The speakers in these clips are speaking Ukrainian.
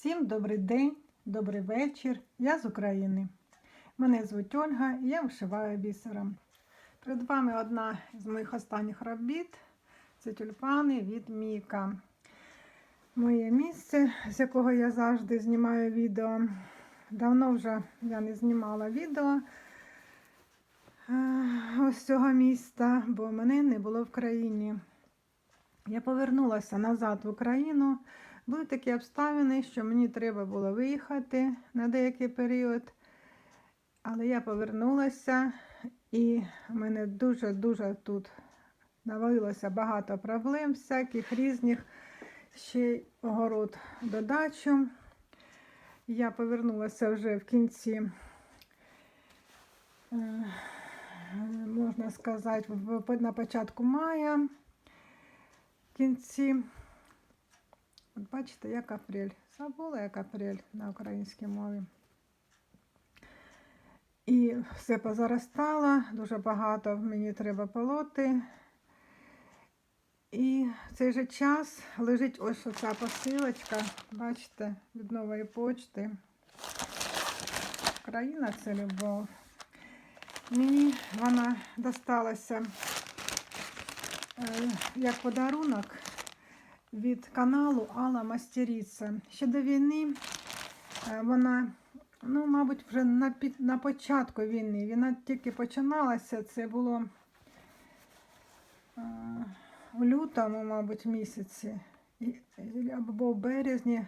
Всім добрий день, добрий вечір. Я з України. Мене звуть Ольга і я вишиваю бісером. Перед вами одна з моїх останніх робіт це тюльпани від Міка. Моє місце, з якого я завжди знімаю відео. Давно вже я не знімала відео е, ось цього міста, бо мене не було в країні. Я повернулася назад в Україну. Були такі обставини, що мені треба було виїхати на деякий період. Але я повернулася і в мене дуже-дуже тут навалилося багато проблем, всяких різних, ще й огород додачу. Я повернулася вже в кінці, е, можна сказати, на початку мая. Кінці От бачите, як апрель. Забула, як апрель на українській мові. І все позаростало, дуже багато мені треба полоти. І в цей же час лежить ось оця посилочка, бачите, від нової почти. Україна це любов. Мені вона досталася як подарунок від каналу Алла Мастеріця. Ще до війни е, вона, ну, мабуть, вже на, на початку війни. Війна тільки починалася, це було е, у лютому, мабуть, місяці, або в березні.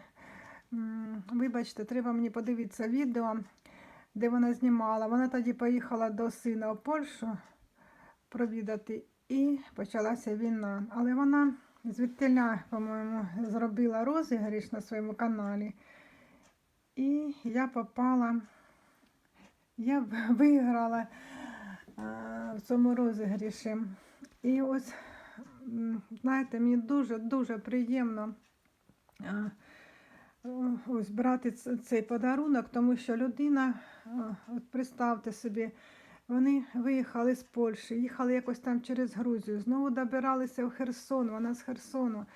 Вибачте, треба мені подивитися відео, де вона знімала. Вона тоді поїхала до сина в Польщу провідати, і почалася війна. Але вона звідтиля, по-моєму, зробила розіграш на своєму каналі. І я попала, я виграла а, в цьому розіграші. І ось, знаєте, мені дуже-дуже приємно а, ось брати цей подарунок, тому що людина, от представте собі, вони виїхали з Польщі, їхали якось там через Грузію, знову добиралися в Херсон, вона з Херсону.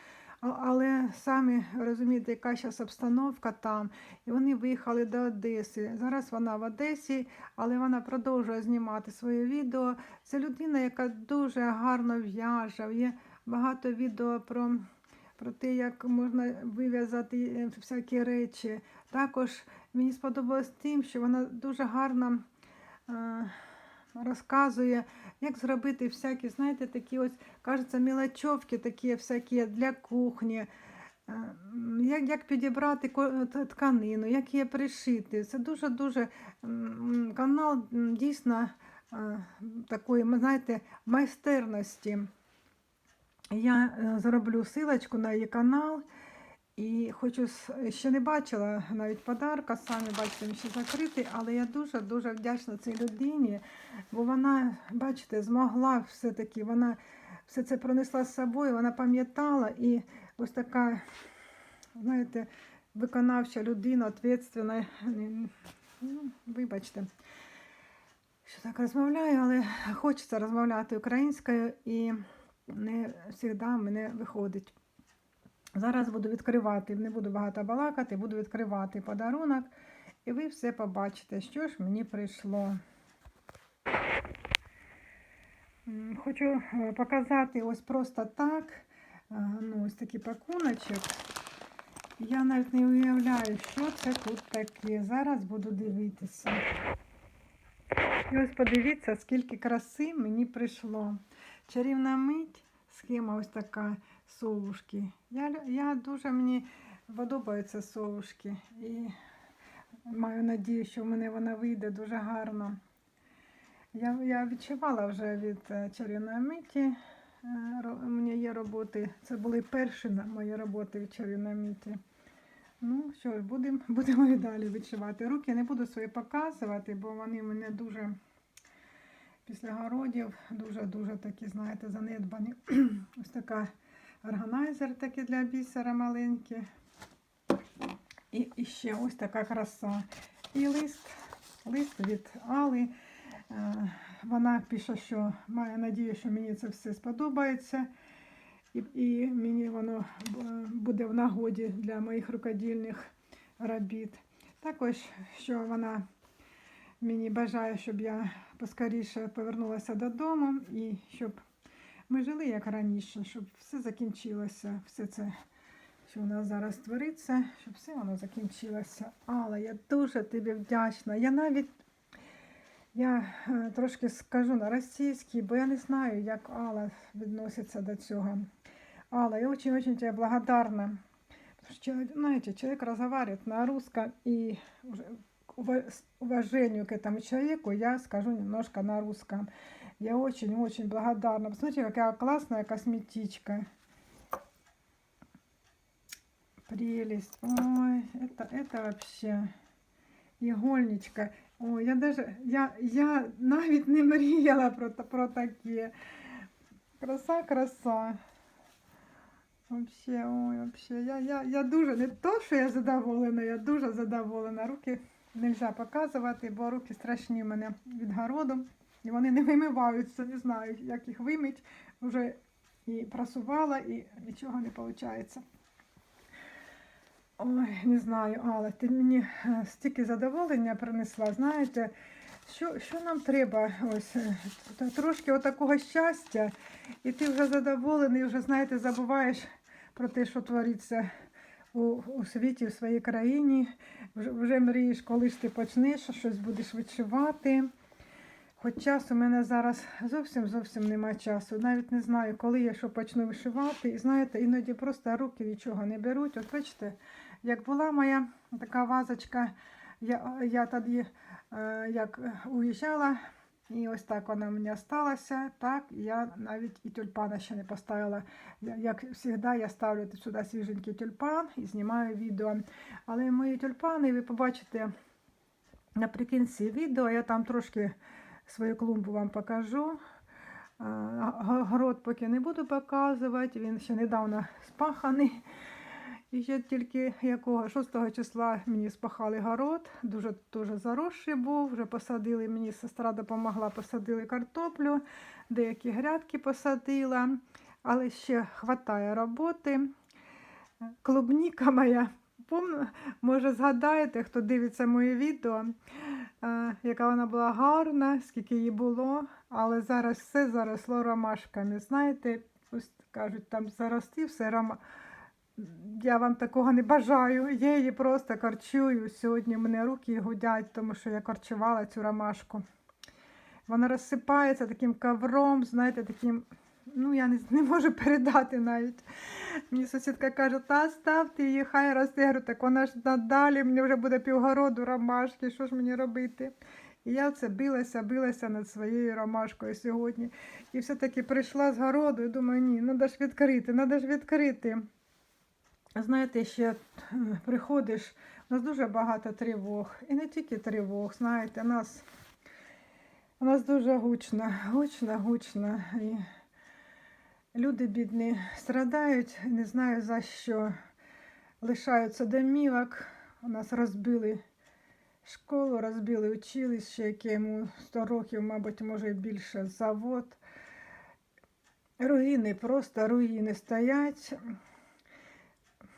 Але самі розумієте, яка зараз обстановка там. І вони виїхали до Одеси. Зараз вона в Одесі, але вона продовжує знімати своє відео. Це людина, яка дуже гарно в'яже. Є багато відео про, про те, як можна вив'язати е, всякі речі. Також мені сподобалось тим, що вона дуже гарно. Розказує, як зробити всякі, знаєте, такі ось, кажеться, мілочовки такі всякі для кухні, е, як, як підібрати тканину, як її пришити. Це дуже-дуже канал дійсно е, такої, знаєте, майстерності. Я е, зроблю силочку на її канал. І хочу ще не бачила навіть подарка, самі бачите, він ще закритий, але я дуже-дуже вдячна цій людині, бо вона, бачите, змогла все-таки, вона все це пронесла з собою, вона пам'ятала і ось така, знаєте, виконавча людина, відповідальна. Ну, вибачте, що так розмовляю, але хочеться розмовляти українською і не завжди мене виходить. Зараз буду відкривати, не буду багато балакати, буду відкривати подарунок, і ви все побачите, що ж мені прийшло. Хочу е, показати ось просто так. е, Ну, ось такий пакуночок. Я навіть не уявляю, що це тут таке. Зараз буду дивитися. І ось подивіться, скільки краси мені прийшло. Чарівна мить, схема ось така совушки. Я, я дуже мені подобаються совушки. І маю надію, що в мене вона вийде дуже гарно. Я, я відчувала вже від е, чарівної миті. е, У мене є роботи. Це були перші мої роботи від чарівної миті. Ну що ж, будемо будемо і далі відшивати. Руки не буду свої показувати, бо вони мене дуже після городів дуже-дуже такі, знаєте, занедбані. Ось така органайзер такий для бісера маленький. І, і ще ось така краса. І лист, лист від Али. Е, Вона пише, що має надію, що мені це все сподобається. І, і мені воно е, буде в нагоді для моїх рукодільних робіт. Також, що вона мені бажає, щоб я поскоріше повернулася додому і щоб ми жили як раніше, щоб все закінчилося, все це, що у нас зараз твориться, щоб все воно закінчилося. Але я дуже тобі вдячна. Я навіть я е, трошки скажу на російській, бо я не знаю, як Алла відноситься до цього. Алла, я очень-очень тебе благодарна. Потому человек, знаете, человек разговаривает на русском, и уже уважению к этому человеку я скажу немножко на русском. Я очень-очень благодарна. Посмотрите, какая классная косметичка. Прелесть. Ой, это, это вообще игольничка. Ой, я даже, я, я навіть не мріяла про, про таке. Краса, краса. Вообще, ой, вообще, я, я, я дуже, не то, що я задоволена, я дуже задоволена. Руки не можна показувати, бо руки страшні в мене від городу. І вони не вимиваються, не знаю, як їх вимить. Вже і прасувала, і нічого не виходить. Ой, не знаю, але ти мені е, стільки задоволення принесла. Знаєте, що, що нам треба? Ось е, трошки отакого щастя, і ти вже задоволений, вже знаєте, забуваєш про те, що твориться у, у світі, в своїй країні. Вже, вже мрієш, коли ж ти почнеш, щось будеш відчувати. Хоч часу у мене зараз зовсім зовсім нема часу. Навіть не знаю, коли я що почну вишивати. І знаєте, іноді просто руки нічого не беруть. От бачите, як була моя така вазочка, я, я тоді е, як уїжджала, і ось так вона в мене сталася. Так, я навіть і тюльпана ще не поставила. Як завжди, я ставлю сюди свіженький тюльпан і знімаю відео. Але мої тюльпани, ви побачите наприкінці відео, я там трошки свою клумбу вам покажу. Город поки не буду показувати, він ще недавно спаханий. І ще тільки якого 6 числа мені спахали город, дуже дуже заросший був. Вже посадили, мені сестра допомогла, посадили картоплю, деякі грядки посадила, але ще вистачає роботи. Клубніка моя, може згадаєте, хто дивиться моє відео, е, яка вона була гарна, скільки її було, але зараз все заросло ромашками. Знаєте, ось кажуть, там зарости все рома. Я вам такого не бажаю. Я її просто корчую. Сьогодні мене руки гудять, тому що я корчувала цю ромашку. Вона розсипається таким ковром, знаєте, таким, ну я не, не можу передати навіть. Мені сусідка каже, та ставте її, хай росте. Я говорю, так вона ж надалі, мені вже буде півгороду ромашки, що ж мені робити? І я це билася, билася над своєю ромашкою сьогодні. І все-таки прийшла з городу і думаю, ні, треба ж відкрити, треба ж відкрити. Знаєте, ще е, приходиш, у нас дуже багато тривог. І не тільки тривог, знаєте, у нас, у нас дуже гучно, гучно, гучно. І люди бідні страдають, не знаю за що. Лишаються домівок. У нас розбили школу, розбили училище, яке йому 100 років, мабуть, може більше завод. Руїни, просто руїни стоять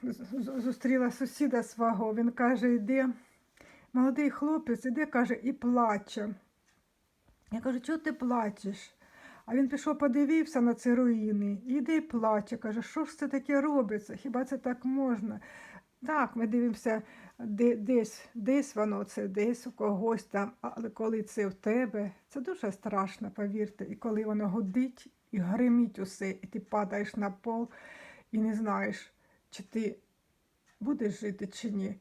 зустріла сусіда свого, він каже, йде, молодий хлопець, іде, каже, і плаче. Я кажу, чого ти плачеш? А він пішов, подивився на ці руїни, і йде і плаче. Каже, що ж це таке робиться? Хіба це так можна? Так, ми дивимося, де, десь, десь воно це, десь у когось там, але коли це в тебе, це дуже страшно, повірте. І коли воно гудить і гримить усе, і ти падаєш на пол і не знаєш, чи ти будеш жити чи ні.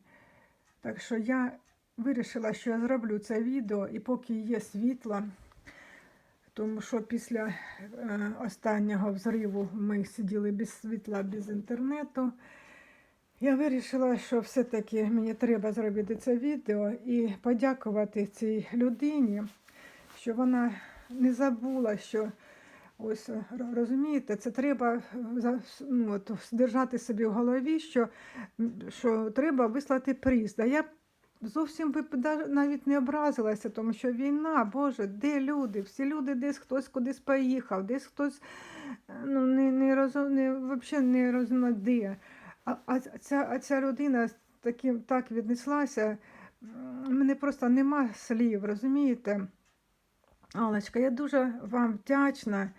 Так що я вирішила, що я зроблю це відео, і поки є світло, тому що після е, останнього взриву ми сиділи без світла, без інтернету. Я вирішила, що все-таки мені треба зробити це відео і подякувати цій людині, що вона не забула, що ось е, розумієте, це треба е, ну, от, держати собі в голові, що, що треба вислати приз. Да я зовсім би навіть не образилася, тому що війна, Боже, де люди? Всі люди десь хтось кудись поїхав, десь хтось е, ну, не, не, розум, не, взагалі не розуміє де. А, а, ця, а ця людина таким так віднеслася. Мене просто нема слів, розумієте? Алечка, я дуже вам вдячна,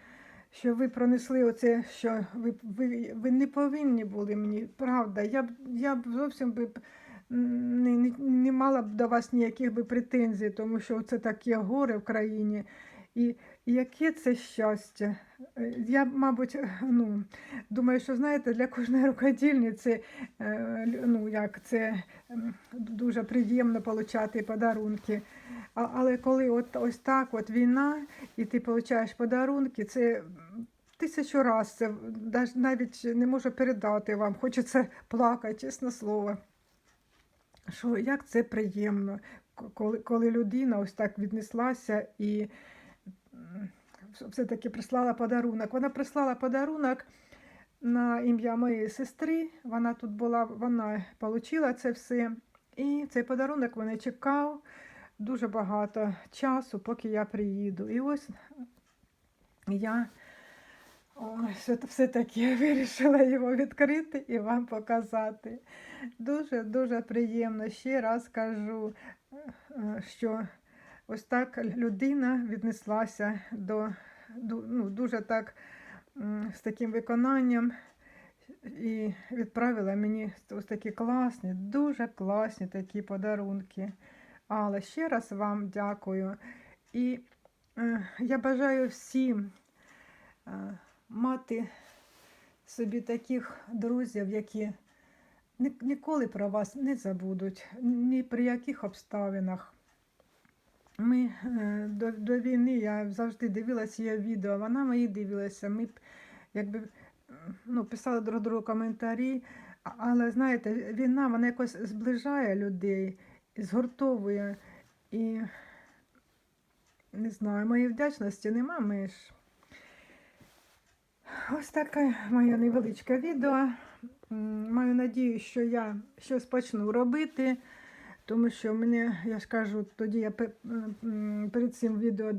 що ви пронесли оце, що ви, ви, ви не повинні були мені, правда. Я б, я б зовсім би не, не, не мала б до вас ніяких би претензій, тому що це таке горе в країні. І, яке це щастя. Е, Я, мабуть, ну, думаю, що знаєте, для кожної рукодільниці е, ну, як це дуже приємно отримати подарунки. Але коли от ось так от війна, і ти отримуєш подарунки, це тисячу разів це навіть не можу передати вам. Хочеться плакати, чесне слово. Що як це приємно, коли, коли людина ось так віднеслася і все-таки прислала подарунок. Вона прислала подарунок на ім'я моєї сестри. Вона тут була, вона отримала це все. І цей подарунок мене чекав дуже багато часу, поки я приїду. І ось я все- все-таки вирішила його відкрити і вам показати. Дуже-дуже приємно. Ще раз кажу, е, що ось так людина віднеслася до, ну, дуже так з таким виконанням і відправила мені ось такі класні, дуже класні такі подарунки. Але ще раз вам дякую. І е, я бажаю всім е, мати собі таких друзів, які ні- ніколи про вас не забудуть, ні при яких обставинах. Ми е, до, до війни я завжди дивилася її відео, вона мої дивилася. Ми якби ну, писали друг другу коментарі, але знаєте, війна вона якось зближає людей, згуртовує. І не знаю, моєї вдячності нема меж. Ось таке моє невеличке відео. Маю надію, що я щось почну робити, тому що мене, я ж кажу, тоді я перед цим відео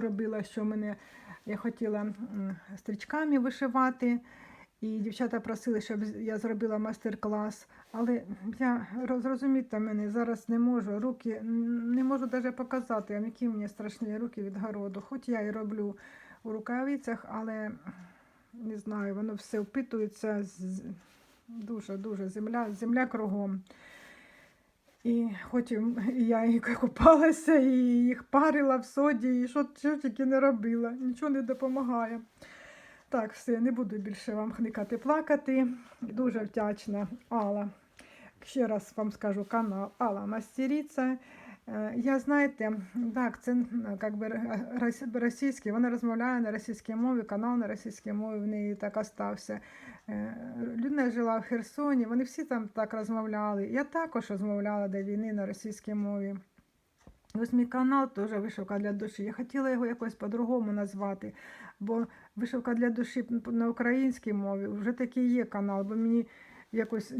робила, що мене я хотіла стрічками вишивати. І дівчата просили, щоб я зробила майстер-клас. Але я роз- мене, зараз не можу. Руки не можу навіть показати, які мені страшні руки від городу. Хоч я і роблю у рукавицях, але не знаю, воно все впитується дуже-дуже земля, земля кругом. І хоч і я і купалася, і їх парила в соді, і що, що тільки не робила, нічого не допомагає. Так, все, не буду більше вам хникати плакати. Дуже вдячна Алла. Ще раз вам скажу канал Алла Мастеріця. Е, Я знаєте, так, це м, как би р- рос- російський, вона розмовляє на російській мові, канал на російській мові в неї так остався. Е, Людина жила в Херсоні, вони всі там так розмовляли. Я також розмовляла до війни на російській мові. Ось мій канал теж вишивка для душі. Я хотіла його якось по-другому назвати, бо вишивка для душі на українській мові вже такий є канал, бо мені якось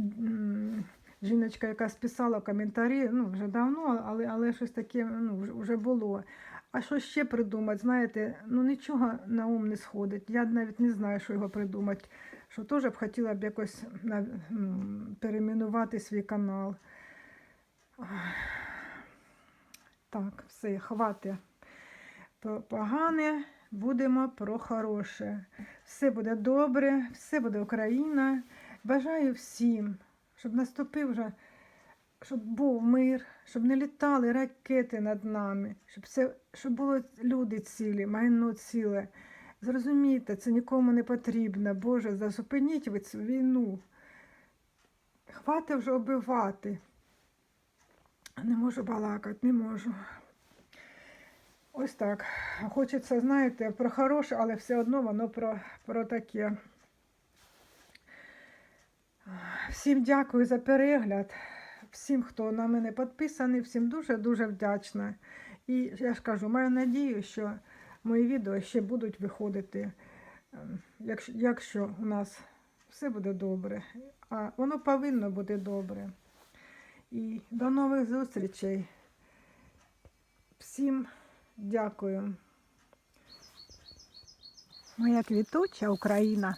жіночка, яка списала коментарі, ну вже давно, але, але щось таке ну, вже- було. А що ще придумати? Знаєте, ну нічого на ум не сходить. Я навіть не знаю, що його придумати. Що теж б хотіла б якось перейменувати свій канал. Так, все, хватить. Про погане будемо про хороше. Все буде добре, все буде Україна. Бажаю всім, щоб наступив вже, щоб був мир, щоб не літали ракети над нами, щоб це, щоб були люди цілі, майно ціле. Зрозумійте, це нікому не потрібно. Боже, зупиніть ви цю війну. Хватить вже оббивати. Не можу балакати, не можу. Ось так. Хочеться, знаєте, про хороше, але все одно воно про, про таке. Всім дякую за перегляд. Всім, хто на мене підписаний, всім дуже-дуже вдячна. І я ж кажу, маю надію, що мої відео ще будуть виходити, ем, якщо, якщо у нас все буде добре. А воно повинно бути добре. І до нових зустрічей. Всім дякую. Моя квітуча Україна.